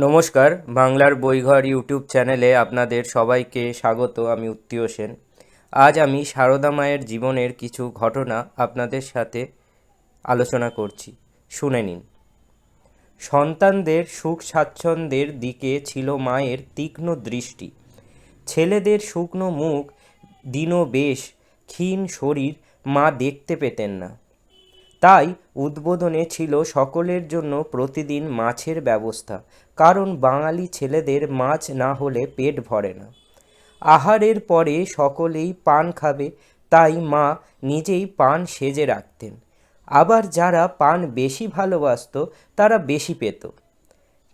নমস্কার, বাংলার বইঘর ইউটিউব চ্যানেলে আপনাদের সবাইকে স্বাগত, আমি উত্তীয় সেন। আজ আমি সারদা মায়ের জীবনের কিছু ঘটনা আপনাদের সাথে আলোচনা করছি। শুনে নিন। সন্তানদের সুখ স্বাচ্ছন্দ্যের দিকে ছিল মায়ের তীক্ষ্ণ দৃষ্টি। ছেলেদের শুকনো মুখ, দিনবেশ, ক্ষীণ শরীর মা দেখতে পেতেন না। তাই উদ্বোধনে ছিল সকলের জন্য প্রতিদিন মাছের ব্যবস্থা, কারণ বাঙালি ছেলেদের মাছ না হলে পেট ভরে না। আহারের পরে সকলেই পান খাবে, তাই মা নিজেই পান সেজে রাখতেন। আবার যারা পান বেশি ভালোবাসত, তারা বেশি পেত।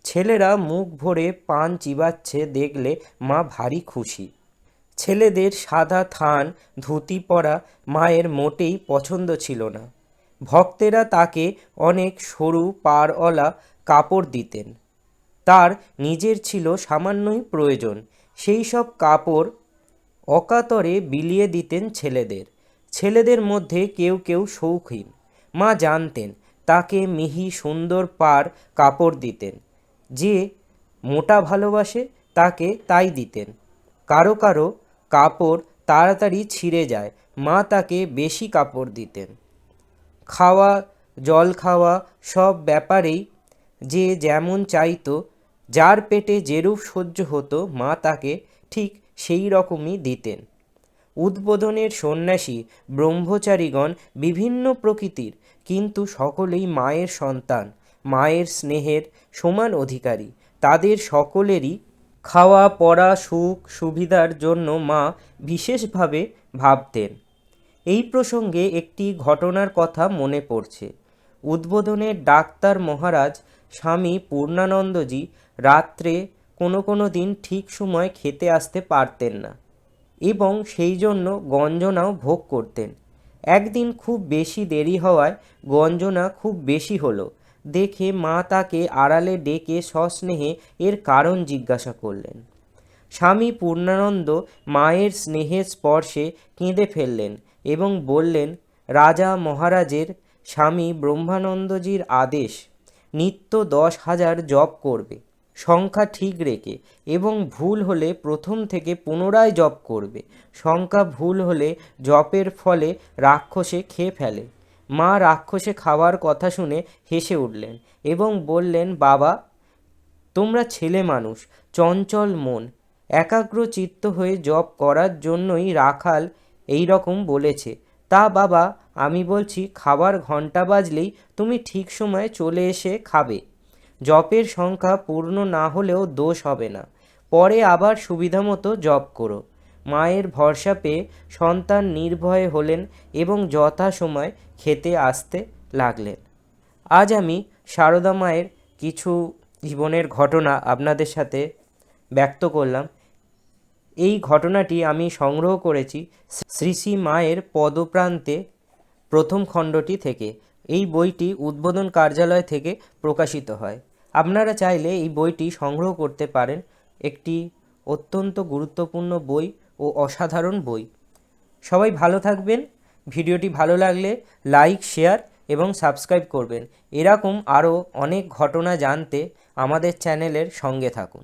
ছেলেরা মুখ ভরে পান চিবাচ্ছে দেখলে মা ভারী খুশি। ছেলেদের সাদা থান, ধুতি পরা মায়ের মোটেই পছন্দ ছিল না। ভক্তেরা তাকে অনেক সরু পাড়ওয়ালা কাপড় দিতেন। তার নিজের ছিল সামান্যই প্রয়োজন। সেই সব কাপড় অকাতরে বিলিয়ে দিতেন ছেলেদের। ছেলেদের মধ্যে কেউ কেউ শৌখিন। মা জানতেন, তাকে মিহি সুন্দর পার কাপড় দিতেন। যে মোটা ভালোবাসে, তাকে তাই দিতেন। কারও কারও কাপড় তাড়াতাড়ি ছিঁড়ে যায়, মা তাকে বেশি কাপড় দিতেন। খাওয়া, জল খাওয়া সব ব্যাপারেই যে যেমন চাইতো, যার পেটে যেরূপ সহ্য হতো মা তাকে ঠিক সেই রকমই দিতেন। উদ্বোধনের সন্ন্যাসী, ব্রহ্মচারীগণ বিভিন্ন প্রকৃতির, কিন্তু সকলেই মায়ের সন্তান, মায়ের স্নেহের সমান অধিকারী। তাদের সকলেরই খাওয়া, পড়া, সুখ, সুবিধার জন্য মা বিশেষভাবে ভাবতেন। এই প্রসঙ্গে একটি ঘটনার কথা মনে পড়ছে। উদ্বোধনের ডাক্তার মহারাজ স্বামী পূর্ণানন্দজি রাত্রে কোনো কোনো দিন ঠিক সময় খেতে আসতে পারতেন না এবং সেই জন্য গঞ্জনাও ভোগ করতেন। একদিন খুব বেশি দেরি হওয়ায় গঞ্জনা খুব বেশি হলো। দেখে মা তাকে আড়ালে ডেকে সস্নেহে এর কারণ জিজ্ঞাসা করলেন। স্বামী পূর্ণানন্দ মায়ের স্নেহের স্পর্শে কেঁদে ফেললেন এবং বললেন, রাজা মহারাজের স্বামী ব্রহ্মানন্দজির আদেশ, নিত্য দশ হাজার জপ করবে সংখ্যা ঠিক রেখে এবং ভুল হলে প্রথম থেকে পুনরায় জপ করবে সংখ্যা ভুল হলে জপের ফলে রাক্ষসে খেয়ে ফেলে। মা রাক্ষসে খাওয়ার কথা শুনে হেসে উঠলেন এবং বললেন, বাবা, তোমরা ছেলে মানুষ, চঞ্চল মন একাগ্র চিত্ত হয়ে জপ করার জন্যই রাখাল এই রকম বলেছে। তা বাবা, আমি বলছি খাবার ঘণ্টা বাজলেই তুমি ঠিক সময়ে চলে এসে খাবে। জপের সংখ্যা পূর্ণ না হলেও দোষ হবে না। পরে আবার সুবিধা মতো জপ করো। মায়ের ভরসা পেয়ে সন্তান নির্ভয়ে হলেন এবং যথাসময় খেতে আসতে লাগলেন। আজ আমি সারদা মায়ের কিছু জীবনের ঘটনা আপনাদের সাথে ব্যক্ত করলাম। এই ঘটনাটি আমি সংগ্রহ করেছি শ্রী শ্রী মায়ের পদপ্রান্তে প্রথম খণ্ডটি থেকে। এই বইটি উদ্বোধন কার্যালয় থেকে প্রকাশিত হয়। আপনারা চাইলে এই বইটি সংগ্রহ করতে পারেন। একটি অত্যন্ত গুরুত্বপূর্ণ বই ও অসাধারণ বই। সবাই ভালো থাকবেন। ভিডিওটি ভালো লাগলে লাইক, শেয়ার এবং সাবস্ক্রাইব করবেন। এরকম আরও অনেক ঘটনা জানতে আমাদের চ্যানেলের সঙ্গে থাকুন।